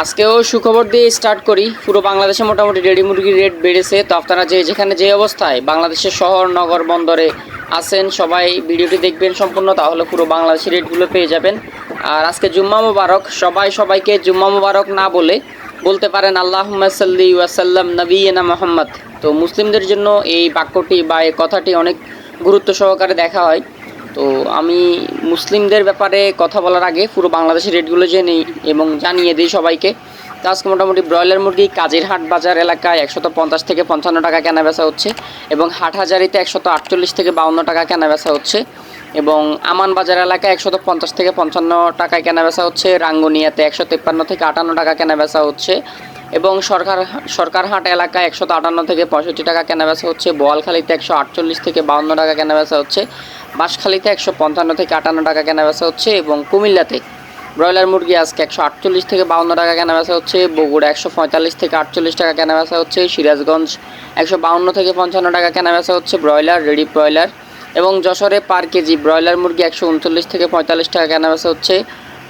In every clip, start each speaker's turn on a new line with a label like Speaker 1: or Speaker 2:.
Speaker 1: আজকেও সুখবর দিয়ে স্টার্ট করি। পুরো বাংলাদেশে মোটামুটি রেডি মুরগির রেট বেড়েছে। তো আপনারা যে যেখানে যে অবস্থায় বাংলাদেশের শহর, নগর, বন্দরে আছেন, সবাই ভিডিওটি দেখবেন সম্পূর্ণ, তাহলে পুরো বাংলাদেশের রেটগুলো পেয়ে যাবেন। আর আজকে জুম্মা মুবারক, সবাই সবাইকে জুম্মা মুবারক না বলে বলতে পারেন আল্লাহ সাল্লি ওয়াসাল্লাম নবীনা মোহাম্মদ। তো মুসলিমদের জন্য এই বাক্যটি বা এই কথাটি অনেক গুরুত্ব সহকারে দেখা হয়। তো আমি মুসলিমদের ব্যাপারে কথা বলার আগে পুরো বাংলাদেশের রেটগুলো জেনে এবং জানিয়ে দিই সবাইকে। তো আজকে মোটামুটি ব্রয়লার মুরগি কাজের হাট বাজার এলাকায় একশত পঞ্চাশ থেকে পঞ্চান্ন টাকা কেনা বেচা হচ্ছে এবং হাট হাজারিতে একশত আটচল্লিশ থেকে বাউন্ন টাকা কেনা বেচা হচ্ছে এবং আমান বাজার এলাকায় একশত পঞ্চাশ থেকে পঞ্চান্ন টাকায় কেনা বেচা হচ্ছে, রাঙ্গুনিয়াতে একশো তেপ্পান্ন থেকে আটান্ন টাকা কেনা বেচা হচ্ছে এবং সরকার সরকার হাট এলাকায় একশত আটান্ন থেকে পঁয়ষট্টি টাকা কেনা বেচা হচ্ছে, বোয়ালখালীতে একশো আটচল্লিশ থেকে বাউন্ন টাকা কেনা বেচা হচ্ছে। বাঁশখালীতে একশো পঞ্চান্ন থেকে আটান্ন টাকা কেনা বেচা হচ্ছে এবং কুমিল্লাতে ব্রয়লার মুরগি আজকে একশো আটচল্লিশ থেকে বাউন্ন টাকা কেনা বেচা হচ্ছে, বগুড়া একশো পঁয়তাল্লিশ থেকে আটচল্লিশ টাকা কেনা বেচা হচ্ছে, সিরাজগঞ্জ একশো বাউন্ন থেকে পঞ্চান্ন টাকা কেনা বেচা হচ্ছে ব্রয়লার, রেডি ব্রয়লার এবং যশোরে পার কেজি ব্রয়লার মুরগি একশো উনচল্লিশ থেকে পঁয়তাল্লিশ টাকা কেনা বেচা হচ্ছে,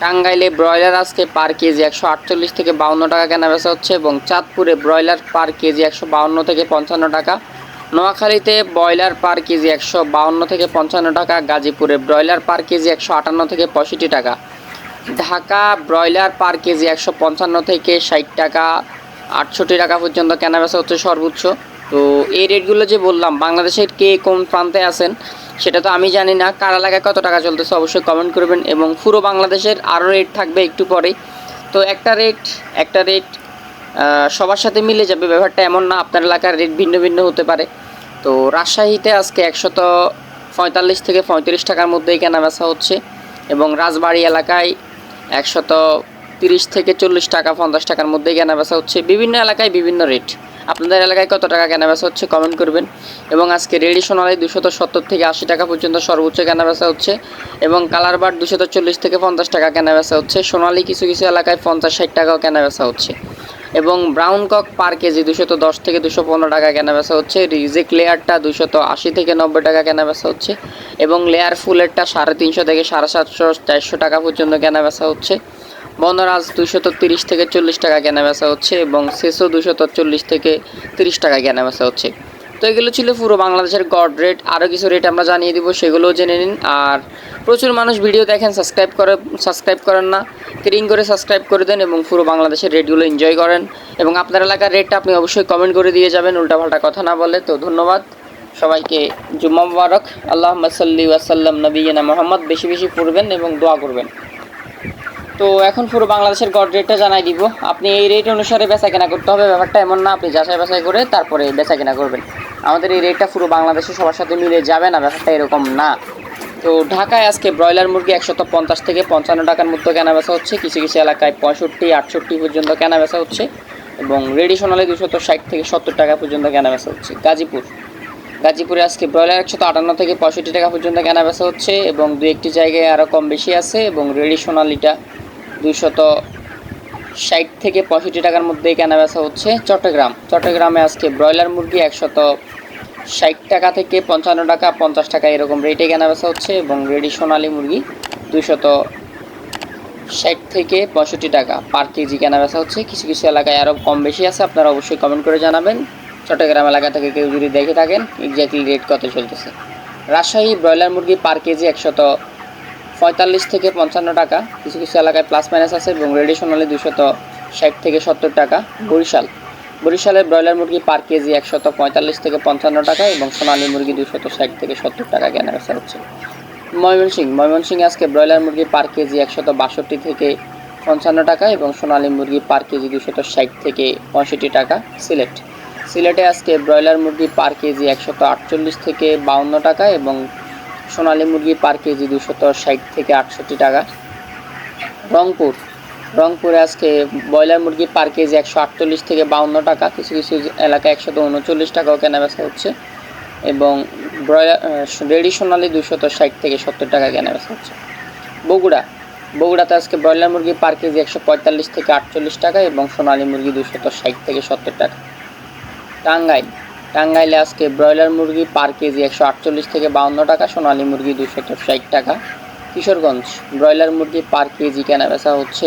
Speaker 1: টাঙ্গাইলে ব্রয়লার আজকে পার কেজি একশো আটচল্লিশ থেকে বাউন্ন টাকা কেনা বেচা হচ্ছে এবং চাঁদপুরে ব্রয়লার পার কেজি একশো বাউন্ন থেকে পঞ্চান্ন টাকা নোয়াখালীতে ব্রয়লার পার কেজি একশো বাউন্ন থেকে পঞ্চান্ন টাকা, গাজীপুরে ব্রয়লার পার কেজি একশো আটান্ন থেকে পঁয়ষট্টি টাকা, ঢাকা ব্রয়লার পার কেজি একশো পঞ্চান্ন থেকে ষাট টাকা, আটষট্টি টাকা পর্যন্ত কেনা বেচা হচ্ছে সর্বোচ্চ। তো এই রেটগুলো যে বললাম, বাংলাদেশের কে কোন প্রান্তে আছেন সেটা তো আমি জানি না। কার এলাকায় কত টাকা চলতেছে অবশ্যই কমেন্ট করবেন এবং পুরো বাংলাদেশের আরও রেট থাকবে একটু পরেই। তো একটা রেট একটা রেট সবার সাথে মিলে যাবে, ব্যাপারটা এমন না। আপনার এলাকার রেট ভিন্ন ভিন্ন হতে পারে। তো রাজশাহীতে আজকে একশত পঁয়তাল্লিশ থেকে পঁয়ত্রিশ টাকার মধ্যেই কেনা বেচা হচ্ছে এবং রাজবাড়ি এলাকায় একশত তিরিশ থেকে চল্লিশ টাকা, পঞ্চাশ টাকার মধ্যেই কেনা বেচা হচ্ছে। বিভিন্ন এলাকায় বিভিন্ন রেট। আপনাদের এলাকায় কত টাকা কেনা বেচা হচ্ছে কমেন্ট করবেন। এবং আজকে রেডি সোনালি দুশত সত্তর থেকে আশি টাকা পর্যন্ত সর্বোচ্চ কেনা বেচা হচ্ছে এবং কালার বার দুশত চল্লিশ থেকে পঞ্চাশ টাকা কেনা বেচা হচ্ছে। সোনালি কিছু কিছু এলাকায় পঞ্চাশ ষাট টাকাও কেনা বেচা হচ্ছে। এবং ব্রাউন কক পার কেজি দুশত দশ থেকে দুশো পনেরো টাকা কেনা বেচা হচ্ছে। রিজিক লেয়ারটা দুশত আশি থেকে নব্বই টাকা কেনা বেচা হচ্ছে এবং লেয়ার ফুলেরটা সাড়ে তিনশো থেকে সাড়ে সাতশো, চারশো টাকা পর্যন্ত কেনা বেচা হচ্ছে। বনরাজ দুশত তিরিশ থেকে চল্লিশ টাকা কেনা বেচা হচ্ছে এবং সেসো দুশত চল্লিশ থেকে তিরিশ টাকা কেনা বেচা হচ্ছে। তো এগুলো ছিল পুরো বাংলাদেশের গড রেট। আরও কিছু রেট আমরা জানিয়ে দিব, সেগুলোও জেনে নিন। আর প্রচুর মানুষ ভিডিও দেখেন, সাবস্ক্রাইব করে সাবস্ক্রাইব করেন না। ক্রিং করে সাবস্ক্রাইব করে দেন এবং পুরো বাংলাদেশের রেটগুলো এনজয় করেন। এবং আপনার এলাকার রেটটা আপনি অবশ্যই কমেন্ট করে দিয়ে যাবেন, উল্টাপাল্টা কথা না বলে। তো ধন্যবাদ। সবাইকে জুম্মা মুবারক। আল্লাহ সাল্লি ওয়াসাল্লাম নবীনা মোহাম্মদ। বেশি বেশি পড়বেন এবং দোয়া করবেন। তো এখন পুরো বাংলাদেশের গড রেটটা জানাই দিব। আপনি এই রেট অনুসারে বেচা কেনা করতে হবে। ব্যাপারটা এমন না, আপনি যাচাই বাছাই করে তারপরে বেচা কেনা করবেন। আমাদের এই রেটটা পুরো বাংলাদেশে সবার সাথে মিলে যাবে না, ব্যাপারটা এরকম না। তো ঢাকায় আজকে ব্রয়লার মুরগি একশত পঞ্চাশ থেকে পঞ্চান্ন টাকার মধ্যে কেনা বেচা হচ্ছে, কিছু কিছু এলাকায় পঁয়ষট্টি, আটষট্টি পর্যন্ত কেনা বেচা হচ্ছে এবং রেডি সোনালি দুশত ষাট থেকে সত্তর টাকা পর্যন্ত কেনা বেচা হচ্ছে। গাজীপুর। গাজীপুরে আজকে ব্রয়লার একশত আটান্ন থেকে পঁয়ষট্টি টাকা পর্যন্ত কেনা বেচা হচ্ছে এবং দু একটি জায়গায় আরও কম বেশি আছে এবং রেডি সোনালিটা দুইশত ষাট থেকে পঁয়ষট্টি টাকার মধ্যেই কেনা বেচা হচ্ছে। চট্টগ্রাম। চট্টগ্রামে আজকে ব্রয়লার মুরগি একশত ষাট টাকা থেকে পঞ্চান্ন টাকা, পঞ্চাশ টাকা এরকম রেটে কেনা বেচা হচ্ছে এবং রেডি সোনালি মুরগি দুইশত ষাট থেকে পঁয়ষট্টি টাকা পার কেজি কেনা বেচা হচ্ছে। কিছু কিছু এলাকায় আরও কম বেশি আছে, আপনারা অবশ্যই কমেন্ট করে জানাবেন। চট্টগ্রাম এলাকা থেকে কেউ যদি দেখে থাকেন এক্স্যাক্টলি রেট কত চলতেছে। রাজশাহী ব্রয়লার মুরগি পার কেজি একশত পঁয়তাল্লিশ থেকে পঞ্চান্ন টাকা। কিছু কিছু এলাকায় প্লাস মাইনাস আছে এবং রেডি সোনালি দুশত ষাট থেকে সত্তর টাকা। বরিশাল। বরিশালের ব্রয়লার মুরগি পার কেজি একশত পঁয়তাল্লিশ থেকে পঞ্চান্ন টাকা এবং সোনালী মুরগি দুশত ষাট থেকে সত্তর টাকা কেনা বেচা হচ্ছে। ময়মনসিংহ ময়মনসিংহে আজকে ব্রয়লার মুরগি পার কেজি একশত বাষট্টি থেকে পঞ্চান্ন টাকা এবং সোনালী মুরগি পার কেজি দুশত ষাট থেকে পঁয়ষট্টি টাকা সিলেট। সিলেটে আজকে ব্রয়লার মুরগি পার কেজি একশত আটচল্লিশ থেকে বাউন্ন টাকা এবং সোনালী মুরগি পার কেজি দুশত ষাট থেকে আটষট্টি টাকা। রংপুর রংপুরে আজকে ব্রয়লার মুরগি পার কেজি একশো আটচল্লিশ থেকে বাউন্ন টাকা। কিছু কিছু এলাকায় একশত উনচল্লিশ টাকাও কেনা বেচা হচ্ছে। এবং ব্রয়লার রেডি সোনালি দুশত ষাট থেকে সত্তর টাকা কেনা বেচা হচ্ছে। বগুড়া, বগুড়াতে আজকে ব্রয়লার মুরগি পার কেজি একশো পঁয়তাল্লিশ থেকে আটচল্লিশ টাকা এবং সোনালী মুরগি দুশত ষাট থেকে সত্তর টাকা। টাঙ্গাইল, টাঙ্গাইলে আজকে ব্রয়লার মুরগি পার কেজি একশো আটচল্লিশ থেকে বাউন্ন টাকা, সোনালী মুরগি দুশত ষাট টাকা। কিশোরগঞ্জ, ব্রয়লার মুরগি পার কেজি কেনা বেচা হচ্ছে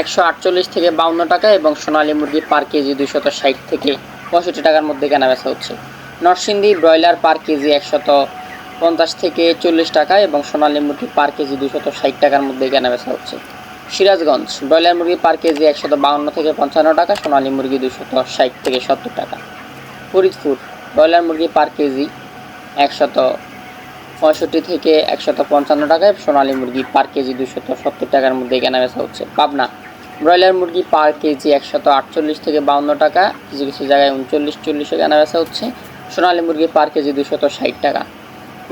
Speaker 1: একশো আটচল্লিশ থেকে বাউন্ন টাকা এবং সোনালী মুরগি পার কেজি দুশত ষাট থেকে পঁয়ষট্টি টাকার মধ্যে কেনা বেচা হচ্ছে। নরসিংদী ব্রয়লার পার কেজি একশত পঞ্চাশ থেকে চল্লিশ টাকা এবং সোনালী মুরগি পার কেজি দুশত ষাট টাকার মধ্যে কেনা বেচা হচ্ছে। সিরাজগঞ্জ, ব্রয়লার মুরগি পার কেজি একশত বাউন্ন থেকে পঞ্চান্ন টাকা, সোনালী মুরগি দুশত ষাট থেকে সত্তর টাকা। ফরিদপুর, ব্রয়লার মুরগি পার কেজি একশত পঁয়ষট্টি থেকে একশত পঞ্চান্ন টাকায় সোনালী মুরগি পার কেজি দুশত সত্তর টাকার মধ্যে কেনা বেচা হচ্ছে। পাবনা ব্রয়লার মুরগি পার কেজি একশত আটচল্লিশ থেকে বাউন্ন টাকা, কিছু কিছু জায়গায় উনচল্লিশ চল্লিশে কেনা বেচা হচ্ছে। সোনালী মুরগি পার কেজি দুশত ষাট টাকা।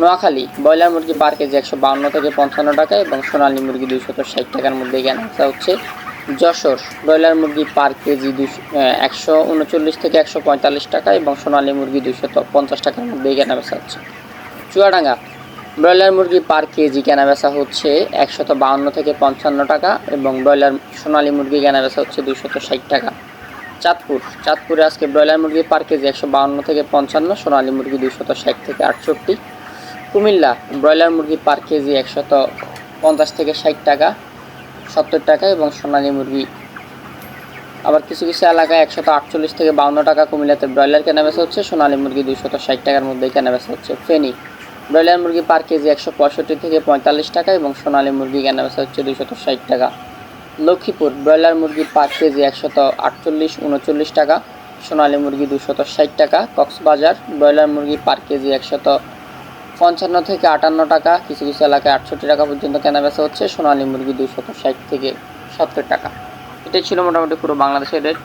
Speaker 1: নোয়াখালী, ব্রয়লার মুরগি পার কেজি একশো বাউন্ন থেকে পঞ্চান্ন টাকা এবং সোনালী মুরগি দুশত ষাট টাকার মধ্যে কেনা বেচা হচ্ছে। যশোর, ব্রয়লার মুরগি পার কেজি দুশো একশো উনচল্লিশ থেকে একশো পঁয়তাল্লিশ টাকা এবং সোনালী মুরগি দুশত পঞ্চাশ টাকার মধ্যে কেনা বেচা হচ্ছে। চুয়াডাঙ্গা ব্রয়লার মুরগি পার কেজি কেনা বেচা হচ্ছে একশত বাউন্ন থেকে পঞ্চান্ন টাকা এবং ব্রয়লার সোনালী মুরগি কেনা বেচা হচ্ছে দুশত ষাট টাকা। চাঁদপুর, চাঁদপুরে আজকে ব্রয়লার মুরগি পার কেজি একশো বাউন্ন থেকে পঞ্চান্ন, সোনালী মুরগি দুশত ষাট থেকে আটষট্টি। কুমিল্লা, ব্রয়লার মুরগি পার কেজি একশত পঞ্চাশ থেকে ষাট টাকা, সত্তর টাকা এবং সোনালী মুরগি। আবার কিছু কিছু এলাকায় একশত আটচল্লিশ থেকে বাউন্ন টাকা কুমিল্লাতে ব্রয়লার কেনা বেচা হচ্ছে, সোনালী মুরগি দুশত ষাট টাকার মধ্যেই কেনা বেচা হচ্ছে ফেনী। ব্রয়লার মুরগি পার কেজি একশো পঁয়ষট্টি থেকে পঁয়তাল্লিশ টাকা এবং সোনালী মুরগি কেনা বেচা হচ্ছে দুশত ষাট টাকা। লক্ষ্মীপুর, ব্রয়লার মুরগি পার কেজি একশত আটচল্লিশ, উনচল্লিশ টাকা, সোনালী মুরগি দুশত ষাট টাকা, কক্সবাজার, ব্রয়লার মুরগি পার কেজি একশত পঞ্চান্ন থেকে আটান্ন টাকা, কিছু কিছু এলাকায় আটষট্টি টাকা পর্যন্ত কেনা বেচা হচ্ছে, সোনালী মুরগি দুশত ষাট থেকে সত্তর টাকা। এটাই ছিল মোটামুটি পুরো বাংলাদেশের রেট